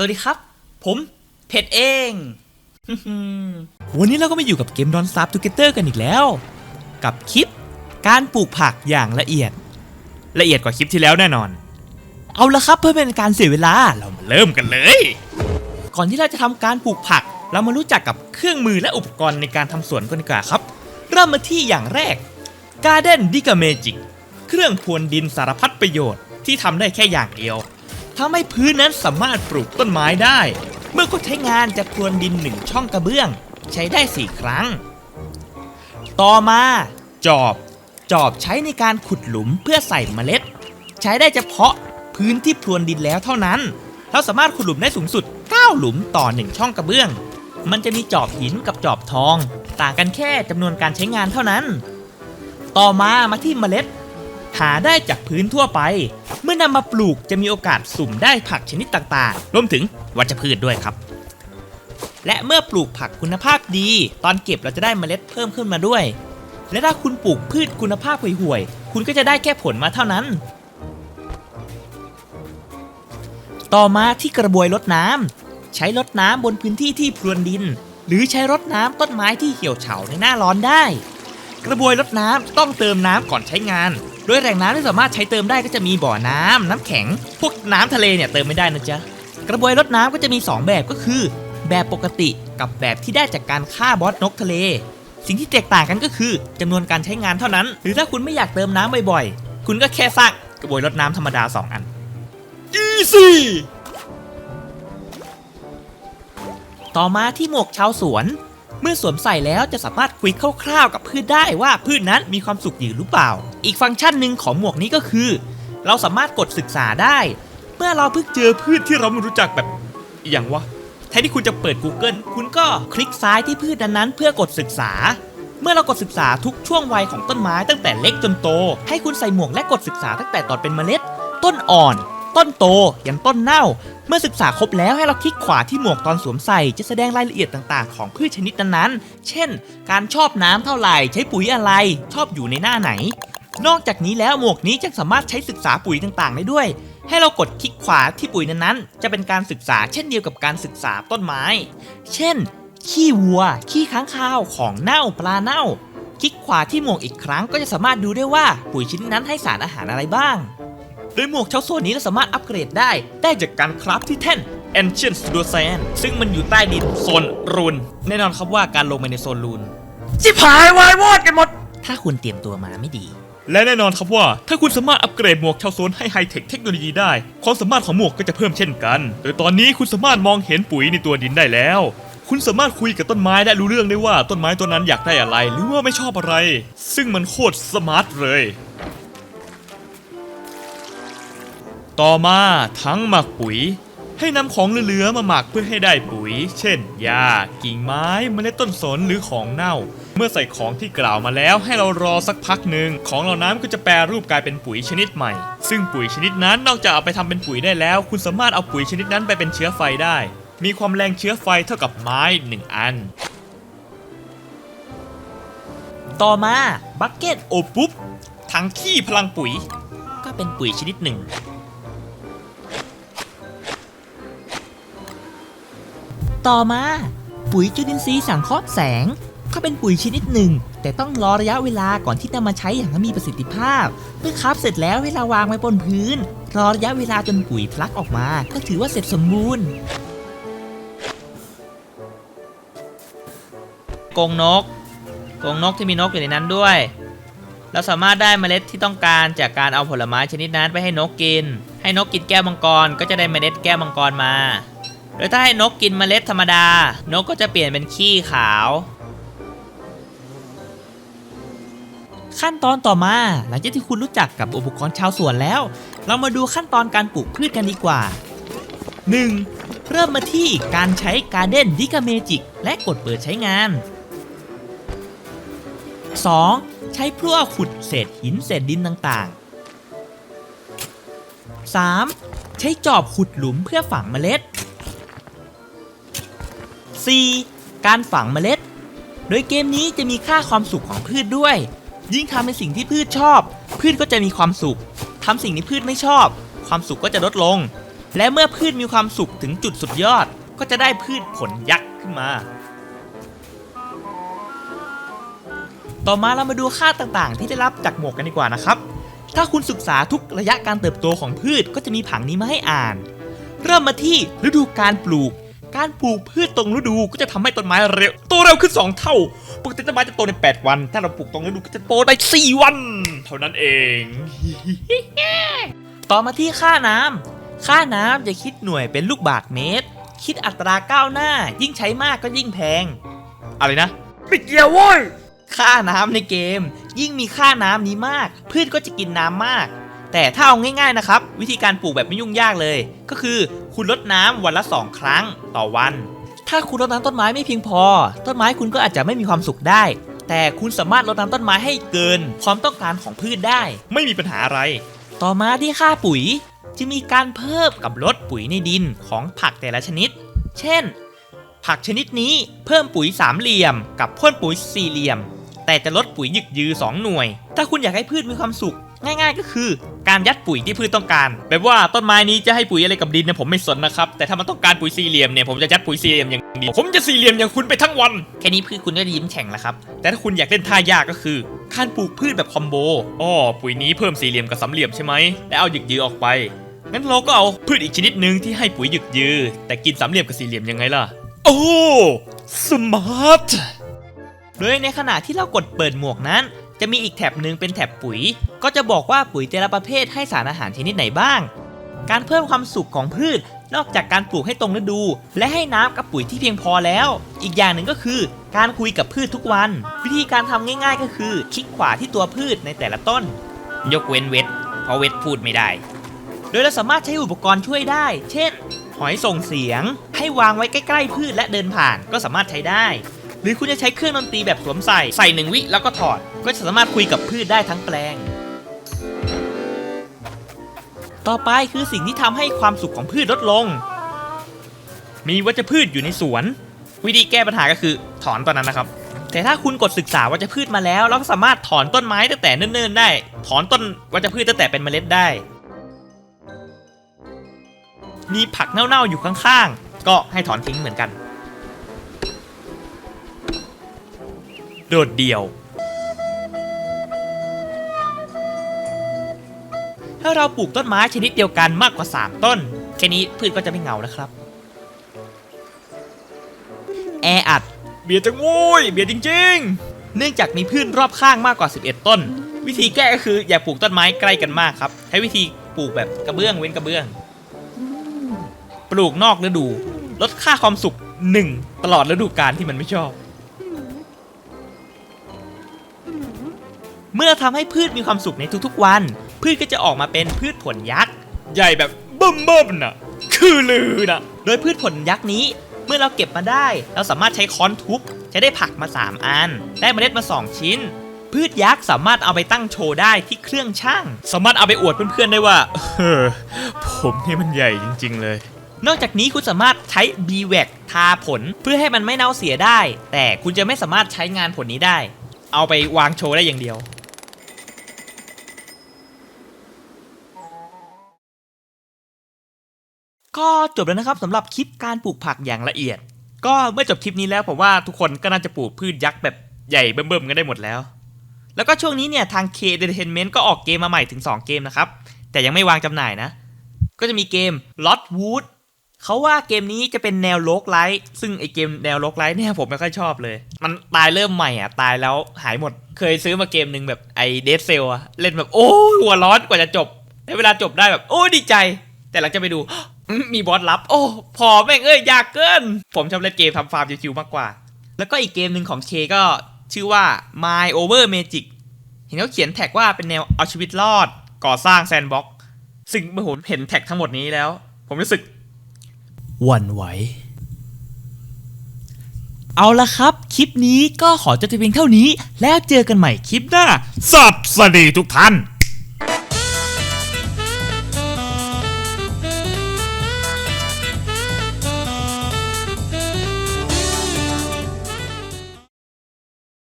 สวัสดีครับ ผมเพชรเอง วันนี้เราก็มาอยู่กับเกม Don't Starve Together กันอีกแล้ว กับคลิปการปลูกผักอย่างละเอียด ละเอียดกว่าคลิปที่แล้วแน่นอน เอาละครับเพื่อเป็นการเสียเวลาเรามาเริ่มกันเลย ก่อนที่เราจะทำการปลูกผัก เรามารู้จักกับเครื่องมือและอุปกรณ์ในการทำสวนกันดีกว่าครับ เริ่มมาที่อย่างแรก Garden d i g a Magic เครื่องพรวนดินสารพัดประโยชน์ที่ทำได้แค่อย่างเดียว ทำให้พื้นนั้นสามารถปลูกต้นไม้ได้ เมื่อกดใช้งานจะพรวนดินหนึ่งช่องกระเบื้อง ใช้ได้ 4 ครั้ง ต่อมาจอบ จอบใช้ในการขุดหลุมเพื่อใส่เมล็ด ใช้ได้เฉพาะพื้นที่พรวนดินแล้วเท่านั้นเราสามารถขุดหลุมได้สูงสุด 9 หลุมต่อ 1 ช่องกระเบื้อง มันจะมีจอบหินกับจอบทอง ต่างกันแค่จำนวนการใช้งานเท่านั้น ต่อมามาที่เมล็ด หาได้จากพื้นทั่วไป มื่อนำมาปลูกจะมีโอกาสสุ่มได้ผักชนิดต่างๆ รวมถึงวัชพืชด้วยครับ และเมื่อปลูกผักคุณภาพดี ตอนเก็บเราจะได้เมล็ดเพิ่มขึ้นมาด้วย และถ้าคุณปลูกพืชคุณภาพห่วยๆ คุณก็จะได้แค่ผลมาเท่านั้น ต่อมาที่กระบวยรดน้ำใช้รดน้ำบนพื้นที่ที่พรวนดิน หรือใช้รดน้ำต้นไม้ที่เหี่ยวเฉาในหน้าร้อนได้ กระบวยรดน้ำต้องเติมน้ำก่อนใช้งาน โดยแหล่งน้ำที่สามารถใช้เติมได้ก็จะมีบ่อน้ำน้ำแข็ง พวกน้ำทะเลเนี่ยเติมไม่ได้นะจ๊ะ กระบวยรดน้ำก็จะมี 2 แบบก็คือ แบบปกติกับแบบที่ได้จากการฆ่าบอสนกทะเล สิ่งที่แตกต่างกันก็คือจำนวนการใช้งานเท่านั้น หรือถ้าคุณไม่อยากเติมน้ำบ่อยๆ คุณก็แค่สร้างกระบวยรดน้ำธรรมดา 2 อัน easy ต่อมาที่หมวกชาวสวน เมื่อสวมใส่แล้วจะสามารถคุยคร่าวๆกับพืชได้ว่าพืชนั้นมีความสุขอยู่หรือเปล่า อีกฟังก์ชันหนึ่งของหมวกนี้ก็คือ เราสามารถกดศึกษาได้ เมื่อเราเพิ่งเจอพืชที่เราไม่รู้จักแบบอย่างวะแทนที่คุณจะเปิด Google คุณก็คลิกซ้ายที่พืชนั้นๆเพื่อกดศึกษา เมื่อเรากดศึกษาทุกช่วงวัยของต้นไม้ตั้งแต่เล็กจนโต ให้คุณใส่หมวกและกดศึกษาตั้งแต่ตอนเป็นเมล็ด ต้นอ่อน ต้นโตยันต้นเน่า เมื่อศึกษาครบแล้วให้เราคลิกขวาที่หมวกตอนสวมใส่จะแสดงรายละเอียดต่างๆ ของพืชชนิดนั้นๆ เช่น การชอบน้ำเท่าไหร่ ใช้ปุ๋ยอะไร ชอบอยู่ในหน้าไหน นอกจากนี้แล้วหมวกนี้ยังสามารถใช้ศึกษาปุ๋ยต่างๆ ได้ด้วย ให้เรากดคลิกขวาที่ปุ๋ยนั้นๆ จะเป็นการศึกษาเช่นเดียวกับการศึกษาต้นไม้ เช่น ขี้วัว ขี้ค้างคาว ของเน่า ปลาเน่า คลิกขวาที่หมวกอีกครั้งก็จะสามารถดูได้ว่าปุ๋ยชนิดนั้นให้สารอาหารอะไรบ้าง โดยหมวกชาวโซนนี้เราสามารถอัปเกรดได้ ได้จากการคราฟที่แท่น Ancient Studio Sand ซึ่งมันอยู่ใต้ดินโซนรูน แน่นอนครับว่าการลงไปในโซนรูนจิบหายวายวอดกันหมด ถ้าคุณเตรียมตัวมาไม่ดี และแน่นอนครับว่า ถ้าคุณสามารถอัปเกรดหมวกชาวโซนให้ไฮเทคเทคโนโลยีได้ ความสามารถของหมวกก็จะเพิ่มเช่นกัน โดยตอนนี้คุณสามารถมองเห็นปุ๋ยในตัวดินได้แล้ว คุณสามารถคุยกับต้นไม้และรู้เรื่องได้ว่าต้นไม้ตัวนั้นอยากได้อะไร หรือว่าไม่ชอบอะไร ซึ่งมันโคตรสมาร์ทเลย ต่อมาทั้งหมักปุ๋ย ให้นำของเหลือๆมาหมักเพื่อให้ได้ปุ๋ย เช่นหญ้ากิ่งไม้เมล็ดต้นสนหรือของเน่า เมื่อใส่ของที่กล่าวมาแล้วให้เรารอสักพักหนึ่งของเหล่านั้นก็จะแปรรูปกลายเป็นปุ๋ยชนิดใหม่ ซึ่งปุ๋ยชนิดนั้นนอกจากเอาไปทำเป็นปุ๋ยได้แล้ว คุณสามารถเอาปุ๋ยชนิดนั้นไปเป็นเชื้อไฟได้ มีความแรงเชื้อไฟเท่ากับไม้หนึ่งอันต่อมาบักเก็ตโอปุ๊บถังขี้พลังปุ๋ย ก็เป็นปุ๋ยชนิดหนึ่ง ต่อมา ปุ๋ยจุลินทรีย์สังเคราะห์แสง ก็เป็นปุ๋ยชนิดหนึ่ง แต่ต้องรอระยะเวลาก่อนที่จะมาใช้อย่างมีประสิทธิภาพ เมื่อคับเสร็จแล้วให้เราวางไว้บนพื้น รอระยะเวลาจนปุ๋ยทะลักออกมา ก็ถือว่าเสร็จสมบูรณ์กรงนกกรงนกที่มีนกอยู่ในนั้นด้วย เราสามารถได้เมล็ดที่ต้องการจากการเอาผลไม้ชนิดนั้นไปให้นกกิน ให้นกกินแก้วมังกรก็จะได้เมล็ดแก้วมังกรมา หรือถ้าให้นกกินเมล็ดธรรมดา นกก็จะเปลี่ยนเป็นขี้ขาว ขั้นตอนต่อมาหลังจากที่คุณรู้จักกับอุปกรณ์ชาวสวนแล้ว เรามาดูขั้นตอนการปลูกพืชกันดีกว่า 1. เริ่มมาที่การใช้การเด้นดิกาเมจิกและกดเปิดใช้งาน 2. ใช้พลั่วขุดเศษหินเศษดินต่างๆ 3. ใช้จอบขุดหลุมเพื่อฝังเมล็ด 4. การฝังเมล็ด โดยเกมนี้จะมีค่าความสุขของพืชด้วย ยิ่งทำในสิ่งที่พืชชอบ พืชก็จะมีความสุขทำสิ่งที่พืชไม่ชอบ ความสุขก็จะลดลง และเมื่อพืชมีความสุขถึงจุดสุดยอด ก็จะได้พืชผลยักษ์ขึ้นมา ต่อมาเรามาดูค่าต่างๆ ที่ได้รับจากหมวกกันดีกว่านะครับ ถ้าคุณศึกษาทุกระยะการเติบโตของพืชก็จะมีผังนี้มาให้อ่าน เริ่มมาที่ฤดูการปลูก การปลูกพืชตรงฤดูก็จะทำให้ต้นไม้เร็วโตเร็วขึ้น 2 เท่า ปกติต้นไม้จะโตใน 8 วัน ถ้าเราปลูกตรงฤดูก็จะโตได้ 4 วัน เท่านั้นเอง ต่อมาที่ค่าน้ำค่าน้ำจะคิดหน่วยเป็นลูกบาศก์เมตร คิดอัตราก้าวหน้า ยิ่งใช้มากก็ยิ่งแพง อะไรนะไม่เกี่ยวเว้ยค่าน้ำในเกม ยิ่งมีค่าน้ำนี้มาก พืชก็จะกินน้ำมาก แต่ถ้าเอาง่ายๆนะครับ วิธีการปลูกแบบไม่ยุ่งยากเลย ก็คือคุณรดน้ำวันละ 2 ครั้งต่อวัน ถ้าคุณรดน้ำต้นไม้ไม่เพียงพอ ต้นไม้คุณก็อาจจะไม่มีความสุขได้ แต่คุณสามารถรดน้ำต้นไม้ให้เกิน ความต้องการของพืชได้ ไม่มีปัญหาอะไร ต่อมาที่ค่าปุ๋ยจะมีการเพิ่มกับลดปุ๋ยในดินของผักแต่ละชนิด เช่น ผักชนิดนี้เพิ่มปุ๋ยสามเหลี่ยม กับพ่นปุ๋ยสี่เหลี่ยม แต่จะลดปุ๋ยหยึกยือ 2 หน่วย ถ้าคุณอยากให้พืชมีความสุข ง่าย ๆ ก็คือ การยัดปุ๋ยที่พืชต้องการ แบบว่าต้นไม้นี้จะให้ปุ๋ยอะไรกับดินเนี่ยผมไม่สนนะครับแต่ถ้ามันต้องการปุ๋ยสี่เหลี่ยมเนี่ยผมจะยัดปุ๋ยสี่เหลี่ยมอย่างเดียวผมจะสี่เหลี่ยมอย่างคุณไปทั้งวันแค่นี้พืชคุณก็ยิ้มแฉ่งแล้วครับแต่ถ้าคุณอยากเล่นท่ายากก็คือการปลูกพืชแบบคอมโบอ้อปุ๋ยนี้เพิ่มสี่เหลี่ยมกับสามเหลี่ยมใช่ไหมแล้วเอาหยึกยือออกไปงั้นเราก็เอาพืชอีกชนิดหนึ่งที่ให้ปุ๋ยหยึกยือ แต่กินสามเหลี่ยมกับสี่เหลี่ยมยังไงล่ะ โอ้สมาร์ทโดยในขณะที่เรากดเปิดหมวกนั้น จะมีอีกแถบหนึ่งเป็นแถบปุ๋ย ก็จะบอกว่าปุ๋ยแต่ละประเภทให้สารอาหารชนิดไหนบ้าง การเพิ่มความสุขของพืช นอกจากการปลูกให้ตรงฤดู และให้น้ำกับปุ๋ยที่เพียงพอแล้ว อีกอย่างหนึ่งก็คือ การคุยกับพืชทุกวัน วิธีการทำง่าย ๆ ก็คือคลิกขวาที่ตัวพืชในแต่ละต้น ยกเว้นเวทเพราะเวทพูดไม่ได้ โดยเราสามารถใช้อุปกรณ์ช่วยได้ เช่น หอยส่งเสียง ให้วางไว้ใกล้ ๆ พืชและเดินผ่านก็สามารถใช้ได้ รือคุณจะใช้เครื่องดนตรีแบบสวมใส่ ใส่หนึ่งวิแล้วก็ถอด ก็จะสามารถคุยกับพืชได้ทั้งแปลง ต่อไปคือสิ่งที่ทำให้ความสุขของพืชลดลง มีวัชพืชอยู่ในสวน วิธีแก้ปัญหาก็คือถอนตอนนั้นนะครับ แต่ถ้าคุณกดศึกษาวัชพืชมาแล้ว เราก็สามารถถอนต้นไม้ตั้งแต่เนิ่นๆได้ ถอนต้นวัชพืชตั้งแต่เป็นเมล็ดได้ มีผักเน่าๆอยู่ข้างๆ ก็ให้ถอนทิ้งเหมือนกัน โดดเดี่ยว ถ้าเราปลูกต้นไม้ชนิดเดียวกันมากกว่า 3 ต้น แค่นี้พืชก็จะไม่เหงานะครับ แออัด เบียดจังโว้ยเบียดจริงเนื่องจากมีพืชรอบข้างมากกว่า 11 ต้น วิธีแก้ก็คืออย่าปลูกต้นไม้ใกล้กันมากครับ ใช้วิธีปลูกแบบกระเบื้องเว้นกระเบื้อง ปลูกนอกฤดู ลดค่าความสุข 1 ตลอดฤดูกาลที่มันไม่ชอบ เมื่อทำให้พืชมีความสุขในทุกๆวัน พืชก็จะออกมาเป็นพืชผลยักษ์ๆใหญ่แบบเบิ่มเบิ่มๆน่ะคือลือน่ะโดยพืชผลยักษ์นี้ เมื่อเราเก็บมาได้ เราสามารถใช้ค้อนทุบจะได้ผักมา 3 อัน ได้เมล็ดมา 2 ชิ้น พืชยักษ์สามารถเอาไปตั้งโชว์ได้ที่เครื่องช่าง สามารถเอาไปอวดเพื่อนๆได้ว่าเออผมนี่มันใหญ่จริง ๆ เลย นอกจากนี้คุณสามารถใช้ b w a c ทาผลเพื่อให้มันไม่เน่าเสียได้ แต่คุณจะไม่สามารถใช้งานผลนี้ได้ เอาไปวางโชว์ได้อย่างเดียว ก็จบแล้วนะครับสำหรับคลิปการปลูกผักอย่างละเอียด ก็เมื่อจบคลิปนี้แล้วผมว่าทุกคนก็น่าจะปลูกพืชยักษ์แบบใหญ่เบิ่มๆกันได้หมดแล้ว แล้วก็ช่วงนี้เนี่ยทาง K Entertainment ก็ออกเกมมาใหม่ถึง 2 เกมนะครับ แต่ยังไม่วางจำหน่ายนะ ก็จะมีเกม Lot Wood เขาว่าเกมนี้จะเป็นแนวโลกไลท์ซึ่งไอเกมแนวโลกไลท์เนี่ยผมไม่ค่อยชอบเลย มันตายเริ่มใหม่อะ ตายแล้วหายหมด เคยซื้อมาเกมหนึ่งแบบไอเด d เซลอะเล่นแบบโอ้หัวร้อนกว่าจะจบในเวลาจบได้แบบโอ้ดีใจ แต่หลังจะไปดู มีบอสลับ โอ้ พอแม่งเอ้ยยากเกิน ผมชอบเล่นเกมทำฟาร์มชิวๆมากกว่า แล้วก็อีกเกมหนึ่งของเคก็ชื่อว่า My Over Magic เห็นเขาเขียนแท็กว่าเป็นแนวเอาชีวิตรอด ก่อสร้างแซนด์บ็อกซึ่งเมื่อผมเห็นแท็กทั้งหมดนี้แล้ว ผมรู้สึกหวั่นไหว เอาละครับ คลิปนี้ก็ขอจบเพียงเท่านี้ แล้วเจอกันใหม่คลิปหน้า สับสดีทุกท่าน